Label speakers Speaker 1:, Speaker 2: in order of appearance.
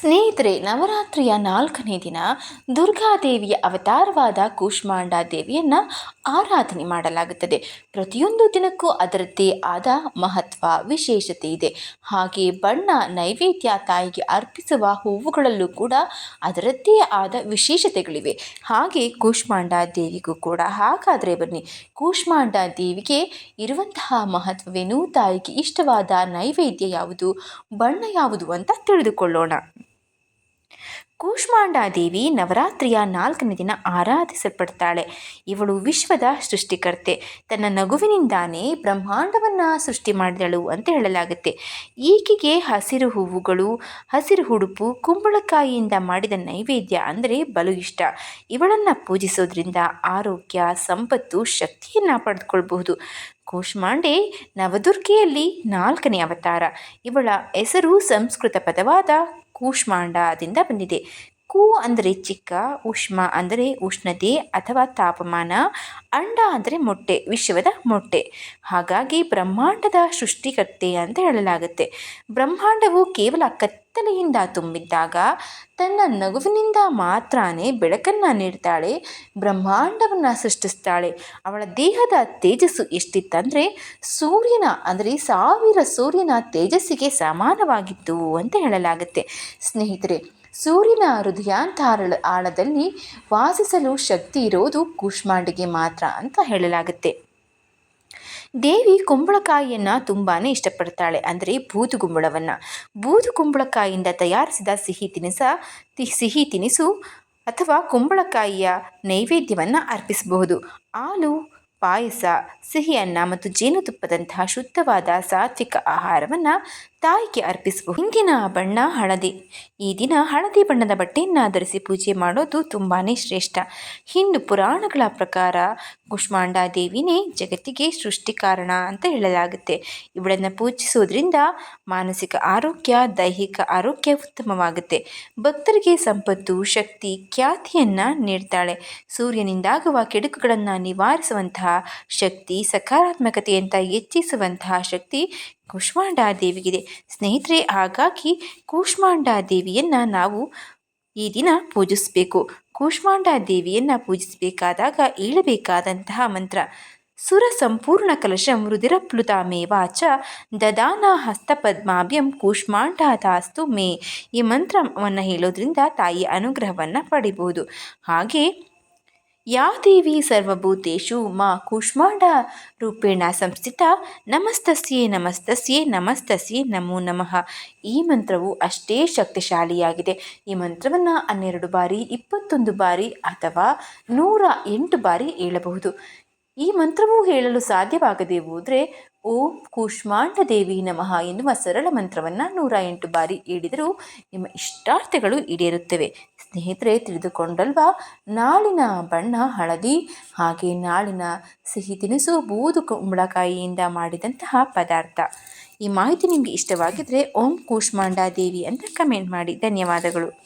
Speaker 1: ಸ್ನೇಹಿತರೆ, ನವರಾತ್ರಿಯ ನಾಲ್ಕನೇ ದಿನ ದುರ್ಗಾದೇವಿಯ ಅವತಾರವಾದ ಕೂಷ್ಮಾಂಡ ದೇವಿಯನ್ನು ಆರಾಧನೆ ಮಾಡಲಾಗುತ್ತದೆ. ಪ್ರತಿಯೊಂದು ದಿನಕ್ಕೂ ಅದರದ್ದೇ ಆದ ಮಹತ್ವ, ವಿಶೇಷತೆ ಇದೆ. ಹಾಗೆ ಬಣ್ಣ, ನೈವೇದ್ಯ, ತಾಯಿಗೆ ಅರ್ಪಿಸುವ ಹೂವುಗಳಲ್ಲೂ ಕೂಡ ಅದರದ್ದೇ ಆದ ವಿಶೇಷತೆಗಳಿವೆ. ಹಾಗೆ ಕೂಷ್ಮಾಂಡ ದೇವಿಗೂ ಕೂಡ ಹಾಗಾದರೆ ಬನ್ನಿ. ಕೂಷ್ಮಾಂಡ ದೇವಿಗೆ ಇರುವಂತಹ ಮಹತ್ವವೇನು? ತಾಯಿಗೆ ಇಷ್ಟವಾದ ನೈವೇದ್ಯ ಯಾವುದು? ಬಣ್ಣ ಯಾವುದು ಅಂತ ತಿಳಿದುಕೊಳ್ಳೋಣ. ಕೂಷ್ಮಾಂಡ ದೇವಿ ನವರಾತ್ರಿಯ ನಾಲ್ಕನೇ ದಿನ ಆರಾಧಿಸಲ್ಪಡ್ತಾಳೆ. ಇವಳು ವಿಶ್ವದ ಸೃಷ್ಟಿಕರ್ತೆ. ತನ್ನ ನಗುವಿನಿಂದಾನೇ ಬ್ರಹ್ಮಾಂಡವನ್ನು ಸೃಷ್ಟಿ ಮಾಡಿದಳು ಅಂತ ಹೇಳಲಾಗುತ್ತೆ. ಈಕೆಗೆ ಹಸಿರು ಹೂವುಗಳು, ಹಸಿರು ಉಡುಪು, ಕುಂಬಳಕಾಯಿಯಿಂದ ಮಾಡಿದ ನೈವೇದ್ಯ ಅಂದರೆ ಬಲು ಇಷ್ಟ. ಇವಳನ್ನು ಪೂಜಿಸೋದ್ರಿಂದ ಆರೋಗ್ಯ, ಸಂಪತ್ತು, ಶಕ್ತಿಯನ್ನು ಪಡೆದುಕೊಳ್ಬಹುದು. ಕೂಷ್ಮಾಂಡೆ ನವದುರ್ಗೆಯಲ್ಲಿ ನಾಲ್ಕನೇ ಅವತಾರ. ಇವಳ ಹೆಸರು ಸಂಸ್ಕೃತ ಪದವಾದ ಕೂಷ್ಮಾಂಡದಿಂದ ಬಂದಿದೆ. ಕು ಅಂದರೆ ಚಿಕ್ಕ, ಉಷ್ಮ ಅಂದರೆ ಉಷ್ಣತೆ ಅಥವಾ ತಾಪಮಾನ, ಅಂಡ ಅಂದರೆ ಮೊಟ್ಟೆ, ವಿಶ್ವದ ಮೊಟ್ಟೆ. ಹಾಗಾಗಿ ಬ್ರಹ್ಮಾಂಡದ ಸೃಷ್ಟಿಕರ್ತೆ ಅಂತ ಹೇಳಲಾಗುತ್ತೆ. ಬ್ರಹ್ಮಾಂಡವು ಕೇವಲ ಕತ್ತಲೆಯಿಂದ ತುಂಬಿದ್ದಾಗ ತನ್ನ ನಗುವಿನಿಂದ ಮಾತ್ರನೇ ಬೆಳಕನ್ನು ನೀಡ್ತಾಳೆ, ಬ್ರಹ್ಮಾಂಡವನ್ನು ಸೃಷ್ಟಿಸ್ತಾಳೆ. ಅವಳ ದೇಹದ ತೇಜಸ್ಸು ಎಷ್ಟಿತ್ತಂದರೆ ಸೂರ್ಯನ ಅಂದರೆ ಸಾವಿರ ಸೂರ್ಯನ ತೇಜಸ್ಸಿಗೆ ಸಮಾನವಾಗಿತ್ತು ಅಂತ ಹೇಳಲಾಗುತ್ತೆ. ಸ್ನೇಹಿತರೆ ಸೂರ್ಯನ ಹೃದಯಾಂತಾರಳ ಆಳದಲ್ಲಿ ವಾಸಿಸಲು ಶಕ್ತಿ ಇರೋದು ಕೂಷ್ಮಾಂಡಿಗೆ ಮಾತ್ರ ಅಂತ ಹೇಳಲಾಗುತ್ತೆ. ದೇವಿ ಕುಂಬಳಕಾಯಿಯನ್ನು ತುಂಬಾ ಇಷ್ಟಪಡ್ತಾಳೆ, ಅಂದರೆ ಭೂತ ಕುಂಬಳಕಾಯಿಯಿಂದ ತಯಾರಿಸಿದ ಸಿಹಿ ತಿನಿಸ ಸಿಹಿ ತಿನಿಸು ಅಥವಾ ಕುಂಬಳಕಾಯಿಯ ನೈವೇದ್ಯವನ್ನು ಅರ್ಪಿಸಬಹುದು. ಹಾಲು, ಪಾಯಸ ಸಿಹಿ ಅನ್ನ ಮತ್ತು ಜೇನುತುಪ್ಪದಂತಹ ಶುದ್ಧವಾದ ಸಾತ್ವಿಕ ಆಹಾರವನ್ನು ತಾಯಿಗೆ ಅರ್ಪಿಸಬಹುದು. ಹಿಂದಿನ ಬಣ್ಣ ಹಳದಿ. ಈ ದಿನ ಹಳದಿ ಬಣ್ಣದ ಬಟ್ಟೆಯನ್ನು ಧರಿಸಿ ಪೂಜೆ ಮಾಡೋದು ತುಂಬಾ ಶ್ರೇಷ್ಠ. ಹಿಂದೂ ಪುರಾಣಗಳ ಪ್ರಕಾರ ಕುಷ್ಮಾಂಡ ದೇವಿನೇ ಜಗತ್ತಿಗೆ ಸೃಷ್ಟಿ ಕಾರಣ ಅಂತ ಹೇಳಲಾಗುತ್ತೆ. ಇವಳನ್ನು ಪೂಜಿಸೋದ್ರಿಂದ ಮಾನಸಿಕ ಆರೋಗ್ಯ, ದೈಹಿಕ ಆರೋಗ್ಯ ಉತ್ತಮವಾಗುತ್ತೆ. ಭಕ್ತರಿಗೆ ಸಂಪತ್ತು, ಶಕ್ತಿ, ಖ್ಯಾತಿಯನ್ನು ನೀಡ್ತಾಳೆ. ಸೂರ್ಯನಿಂದಾಗುವ ಕೆಡುಕುಗಳನ್ನು ನಿವಾರಿಸುವಂತಹ ಶಕ್ತಿ, ಸಕಾರಾತ್ಮಕತೆಯಂತ ಹೆಚ್ಚಿಸುವಂತಹ ಶಕ್ತಿ ಕೂಷ್ಮಾಂಡ ದೇವಿಗಿದೆ ಸ್ನೇಹಿತರೆ, ಹಾಗಾಗಿ ಕೂಷ್ಮಾಂಡ ದೇವಿಯನ್ನು ನಾವು ಈ ದಿನ ಪೂಜಿಸಬೇಕು. ಕೂಷ್ಮಾಂಡ ದೇವಿಯನ್ನು ಪೂಜಿಸಬೇಕಾದಾಗ ಹೇಳಬೇಕಾದಂತಹ ಮಂತ್ರ, ಸುರ ಸಂಪೂರ್ಣ ಕಲಶಂ ರುದಿರಪ್ಲುತಾಮೇವಾಚ ದದಾನ ಹಸ್ತಪದ್ಮಾಭ್ಯಂ ಕೂಷ್ಮಾಂಡಾದಾಸ್ತು ಮೇ ಈ ಮಂತ್ರವನ್ನು ಹೇಳೋದ್ರಿಂದ ತಾಯಿಯ ಅನುಗ್ರಹವನ್ನು ಪಡಿಬೋದು. ಹಾಗೆ ಯಾ ದೇವಿ ಸರ್ವಭೂತೇಶು ಮಾ ಕೂಷ್ಮಾಂಡ ರೂಪೇಣ ಸಂಸ್ಥಿತ. ನಮಸ್ತಸ್ಯೇ ನಮಸ್ತಸ್ಯೇ ನಮಸ್ತಸ್ಯೇ ನಮೋ ನಮಃ. ಈ ಮಂತ್ರವು ಅಷ್ಟೇ ಶಕ್ತಿಶಾಲಿಯಾಗಿದೆ. ಈ ಮಂತ್ರವನ್ನು ಹನ್ನೆರಡು ಬಾರಿ, ಇಪ್ಪತ್ತೊಂದು ಬಾರಿ ಅಥವಾ ನೂರ ಎಂಟು ಬಾರಿ ಹೇಳಬಹುದು. ಈ ಮಂತ್ರವು ಹೇಳಲು ಸಾಧ್ಯವಾಗದೆ ಹೋದರೆ ಓಂ ಕೂಷ್ಮಾಂಡ ದೇವಿ ನಮಃ ಎನ್ನುವ ಸರಳ ಮಂತ್ರವನ್ನು ನೂರ ಎಂಟು ಬಾರಿ ಹೇಳಿದರೂ ನಿಮ್ಮ ಇಷ್ಟಾರ್ಥಗಳು ಈಡೇರುತ್ತವೆ. ಸ್ನೇಹಿತರೆ, ತಿಳಿದುಕೊಂಡಲ್ವಾ? ನಾಳಿನ ಬಣ್ಣ ಹಳದಿ, ಹಾಗೆ ನಾಳಿನ ಸಿಹಿ ತಿನಿಸು ಬೂದು ಕುಂಬಳಕಾಯಿಯಿಂದ ಮಾಡಿದಂತಹ ಪದಾರ್ಥ. ಈ ಮಾಹಿತಿ ನಿಮಗೆ ಇಷ್ಟವಾಗಿದ್ದರೆ ಓಂ ಕೂಷ್ಮಾಂಡ ದೇವಿ ಅಂತ ಕಮೆಂಟ್ ಮಾಡಿ. ಧನ್ಯವಾದಗಳು.